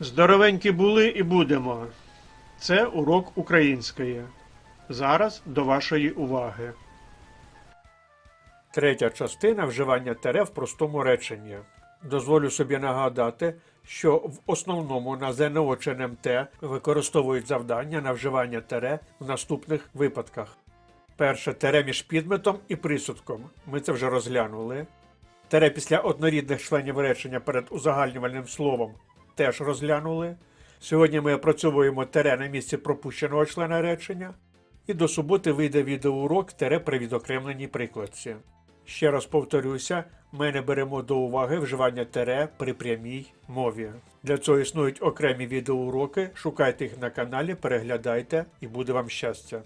Здоровенькі були і будемо. Це урок української. Зараз до вашої уваги. Третя частина вживання тере в простому реченні. Дозволю собі нагадати, що в основному на ЗНО чи використовують завдання на вживання тере в наступних випадках. Перше тере між підметом і присудком. Ми це вже розглянули. Тере після однорідних членів речення перед узагальнювальним словом теж розглянули. Сьогодні ми опрацьовуємо тере на місці пропущеного члена речення. І до суботи вийде відеоурок тере при відокремленій прикладці. Ще раз повторюся, ми не беремо до уваги вживання тере при прямій мові. Для цього існують окремі відеоуроки, шукайте їх на каналі, переглядайте і буде вам щастя.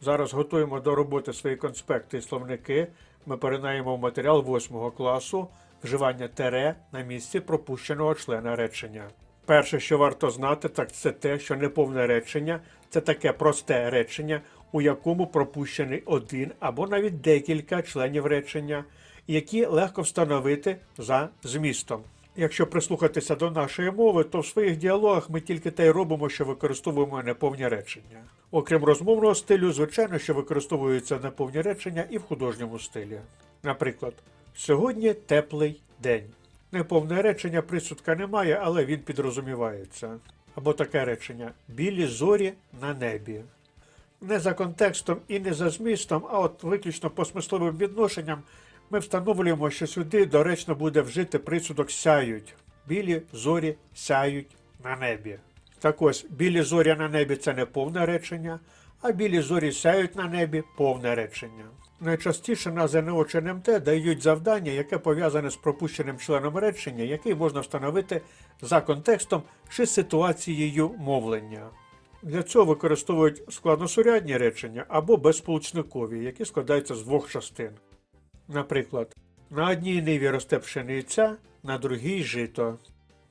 Зараз готуємо до роботи свої конспекти і словники. Ми перенаємо матеріал 8 класу вживання тере на місці пропущеного члена речення. Перше, що варто знати, так це те, що неповне речення це таке просте речення, у якому пропущений один або навіть декілька членів речення, які легко встановити за змістом. Якщо прислухатися до нашої мови, то в своїх діалогах ми тільки те й робимо, що використовуємо неповні речення. Окрім розмовного стилю, звичайно, що використовуються неповні речення і в художньому стилі. Наприклад, сьогодні теплий день. Неповне речення присудка немає, але він підрозумівається. Або таке речення білі зорі на небі. Не за контекстом і не за змістом, а от виключно по смисловим відношенням ми встановлюємо, що сюди доречно буде вжити присудок сяють. Білі зорі сяють на небі. Так ось, білі зорі на небі це не повне речення, а білі зорі сяють на небі повне речення. Найчастіше на ЗНО чи НМТ дають завдання, яке пов'язане з пропущеним членом речення, який можна встановити за контекстом чи ситуацією мовлення. Для цього використовують складносурядні речення або безсполучникові, які складаються з двох частин. Наприклад, на одній ниві росте пшениця, на другій жито.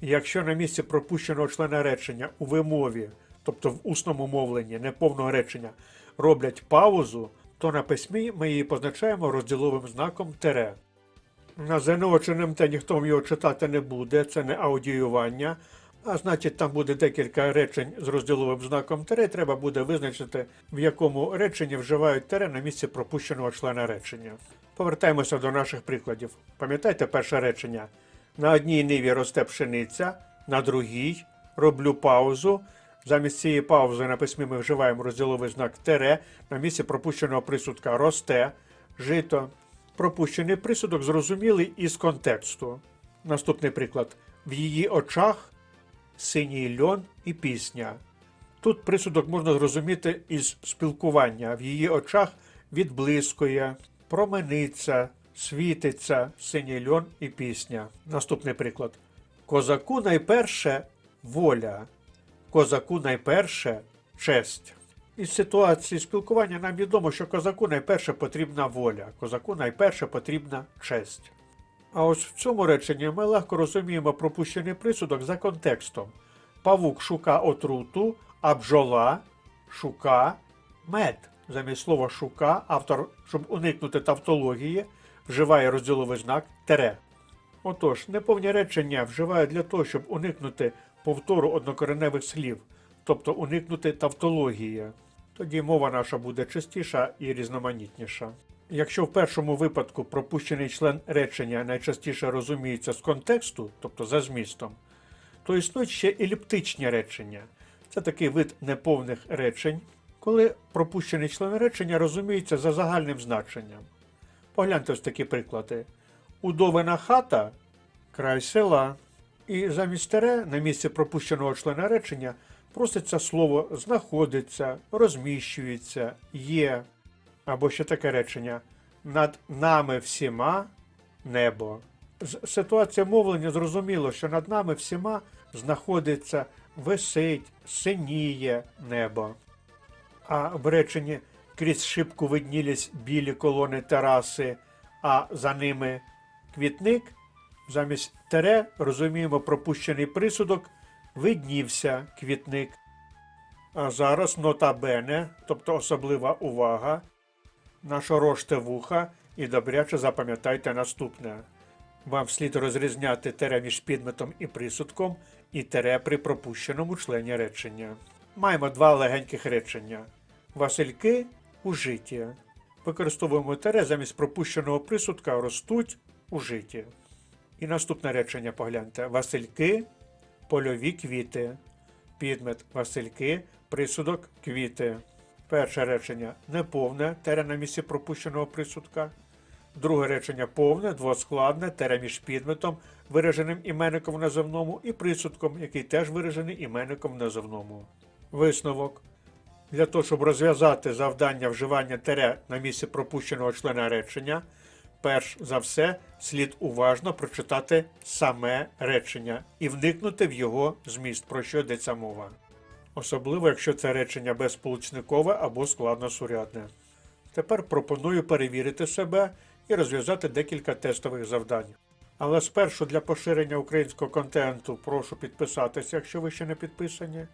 Якщо на місці пропущеного члена речення у вимові, тобто в усному мовленні неповного речення, роблять паузу, то на письмі ми її позначаємо розділовим знаком тере. На ЗНО НМТ ніхто його читати не буде, це не аудіювання, а значить там буде декілька речень з розділовим знаком тере, треба буде визначити, в якому реченні вживають тере на місці пропущеного члена речення. Повертаємося до наших прикладів. Пам'ятаєте перше речення? На одній ниві росте пшениця, на другій роблю паузу. Замість цієї паузи на письмі ми вживаємо розділовий знак тере на місці пропущеного присудка росте, жито. Пропущений присудок зрозумілий із контексту. Наступний приклад. В її очах синій льон і пісня. Тут присудок можна зрозуміти із спілкування. В її очах відблискує, промениться, світиться синій льон і пісня. Наступний приклад. Козаку найперше воля, козаку найперше честь. Із ситуації спілкування нам відомо, що козаку найперше потрібна воля, козаку найперше потрібна честь. А ось в цьому реченні ми легко розуміємо пропущений присудок за контекстом. Павук шука отруту, а бджола шука мед. Замість слова шука автор, щоб уникнути тавтології, вживає розділовий знак тере. Отож, неповні речення вживають для того, щоб уникнути повтору однокореневих слів, тобто уникнути тавтології. Тоді мова наша буде чистіша і різноманітніша. Якщо в першому випадку пропущений член речення найчастіше розуміється з контексту, тобто за змістом, то існують ще еліптичні речення. Це такий вид неповних речень, коли пропущений член речення розуміється за загальним значенням. Погляньте ось такі приклади. Удовина хата край села. І замість тере на місці пропущеного члена речення проситься слово знаходиться, розміщується, є. Або ще таке речення над нами всіма небо. З ситуації мовлення зрозуміло, що над нами всіма знаходиться, висить, синіє небо. А в реченні крізь шибку виднілись білі колони тераси, а за ними квітник. Замість тере розуміємо пропущений присудок виднівся квітник. А зараз нота бене, тобто особлива увага. Нашороште вуха і добряче запам'ятайте наступне. Вам слід розрізняти тере між підметом і присудком і тере при пропущеному члені речення. Маємо два легеньких речення. Васильки ужиті. Використовуємо тере замість пропущеного присудка ростуть ужиті. І наступне речення погляньте. Васильки польові квіти. Підмет Васильки, присудок квіти. Перше речення неповне, тере на місці пропущеного присудка. Друге речення повне, двоскладне, тере між підметом, вираженим іменником в називному, і присудком, який теж виражений іменником в називному. Висновок. Для того, щоб розв'язати завдання вживання тере на місці пропущеного члена речення, перш за все слід уважно прочитати саме речення і вникнути в його зміст, про що йдеться мова. Особливо, якщо це речення безсполучникове або складносурядне. Тепер пропоную перевірити себе і розв'язати декілька тестових завдань. Але спершу для поширення українського контенту прошу підписатися, якщо ви ще не підписані.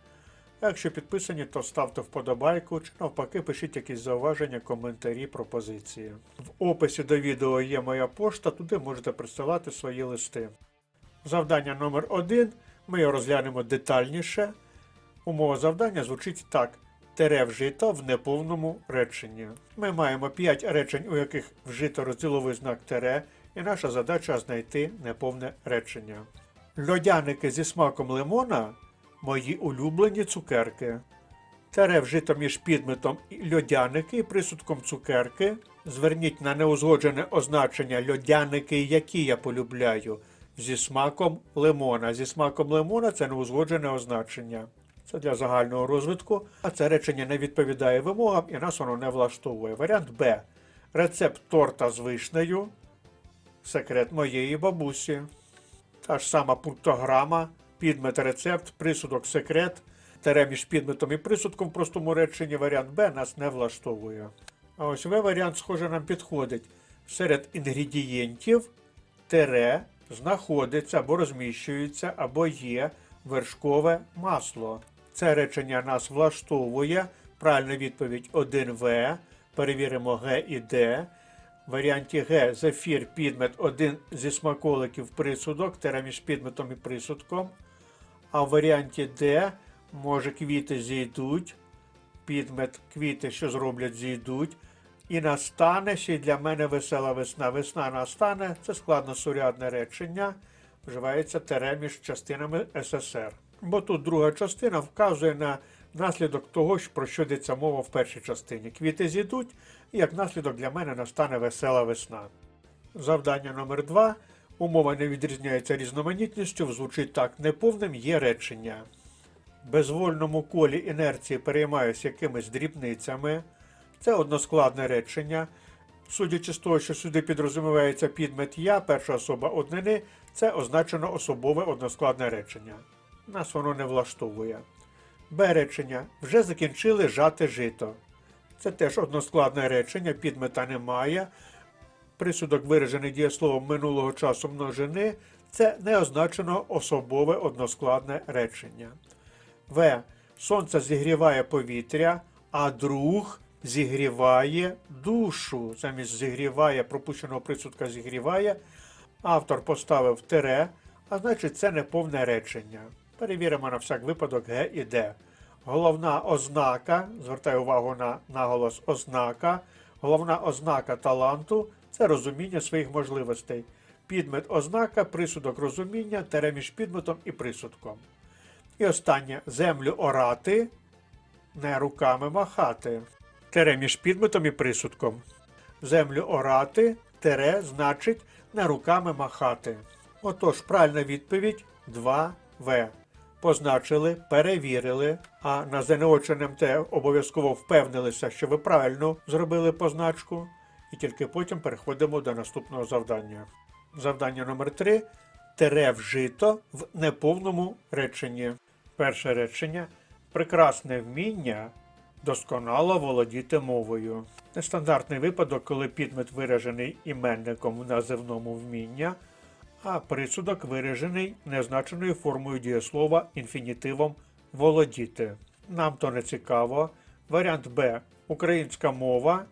Якщо підписані, то ставте вподобайку чи навпаки пишіть якісь зауваження, коментарі, пропозиції. В описі до відео є моя пошта, туди можете присилати свої листи. Завдання номер 1 ми його розглянемо детальніше. Умова завдання звучить так: тере вжито в неповному реченні. Ми маємо 5 речень, у яких вжито розділовий знак тере, і наша задача знайти неповне речення. Льодяники зі смаком лимона мої улюблені цукерки. Тере вжито між підметом льодяники і присудком цукерки. Зверніть на неузгоджене означення льодяники, які я полюбляю, зі смаком лимона. Зі смаком лимона це неузгоджене означення. Це для загального розвитку, а це речення не відповідає вимогам і нас воно не влаштовує. Варіант Б. Рецепт торта з вишнею. Секрет моєї бабусі. Та ж сама пунктограма, підмет рецепт, присудок секрет, тере між підметом і присудком в простому реченні варіант Б нас не влаштовує. А ось В варіант, схоже, нам підходить. Серед інгредієнтів тере знаходиться або розміщується, або є вершкове масло. Це речення нас влаштовує. Правильна відповідь 1В. Перевіримо Г і Д. В варіанті Г зефір підмет один зі смаколиків присудок, тере між підметом і присудком. А в варіанті Д може квіти зійдуть, підмет квіти, що зроблять, зійдуть. І настане ще для мене весела весна. Весна настане це складносурядне речення. Вживається тере між частинами СССР. Бо тут друга частина вказує на наслідок того, про що йдеться мова в першій частині. Квіти зійдуть, і як наслідок для мене настане весела весна. Завдання номер 2 Умова не відрізняється різноманітністю, звучить так: неповним є речення. Безвольному колі інерції переймаюсь якимись дрібницями. Це односкладне речення. Судячи з того, що сюди підрозумівається підмет я, перша особа однини, це означено особове односкладне речення. Нас воно не влаштовує. Б речення вже закінчили жати жито. Це теж односкладне речення, підмета немає. Присудок виражений дієсловом минулого часу множини це не означено особове односкладне речення. В. Сонце зігріває повітря, а друг зігріває душу. Замість зігріває пропущеного присудка зігріває. Автор поставив тире, а значить це неповне речення. Перевіримо на всяк випадок Г і Д. Головна ознака, звертаю увагу на наголос ознака. Головна ознака таланту це розуміння своїх можливостей. Підмет ознака, присудок розуміння, тере між підметом і присудком. І останнє землю орати, не руками махати. Тере між підметом і присудком. Землю орати, тере значить не руками махати. Отож, правильна відповідь 2В. Позначили, перевірили, а на ЗНО чи НМТ обов'язково впевнилися, що ви правильно зробили позначку, і тільки потім переходимо до наступного завдання. Завдання номер 3 тере вжито в неповному реченні. Перше речення прекрасне вміння досконало володіти мовою. Нестандартний випадок, коли підмет виражений іменником в називному вміння, а присудок виражений незначеною формою дієслова інфінітивом володіти. Нам то не цікаво. Варіант Б. Українська мова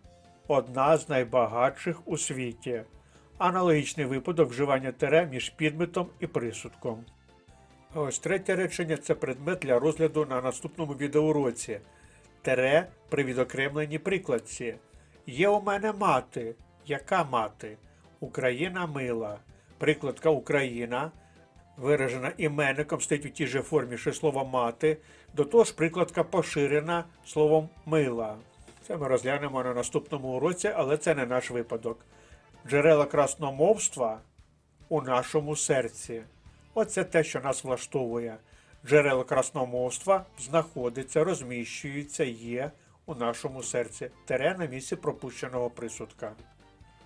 одна з найбагатших у світі. Аналогічний випадок вживання тере між підметом і присудком. А ось третє речення це предмет для розгляду на наступному відеоуроці. Тере при відокремленні прикладці. Є у мене мати. Яка мати? Україна мила. Прикладка Україна виражена іменником стоїть у тій же формі, що й слово мати. До того ж, прикладка поширена словом мила. Це ми розглянемо на наступному уроці, але це не наш випадок. Джерела красномовства у нашому серці. Оце те, що нас влаштовує. Джерела красномовства знаходиться, розміщуються, є у нашому серці. Тере на місці пропущеного присудка.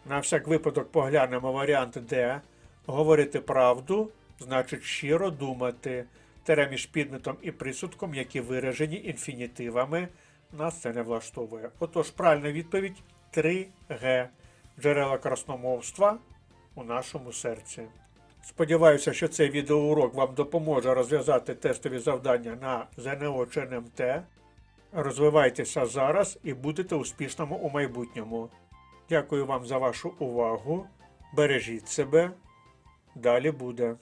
На всяк випадок поглянемо варіант, де говорити правду значить щиро думати. Тере між підметом і присудком, які виражені інфінітивами, нас це не влаштовує. Отож, правильна відповідь 3Г. Джерела красномовства у нашому серці. Сподіваюся, що цей відеоурок вам допоможе розв'язати тестові завдання на ЗНО чи НМТ. Розвивайтеся зараз і будете успішними у майбутньому. Дякую вам за вашу увагу. Бережіть себе. Далі буде.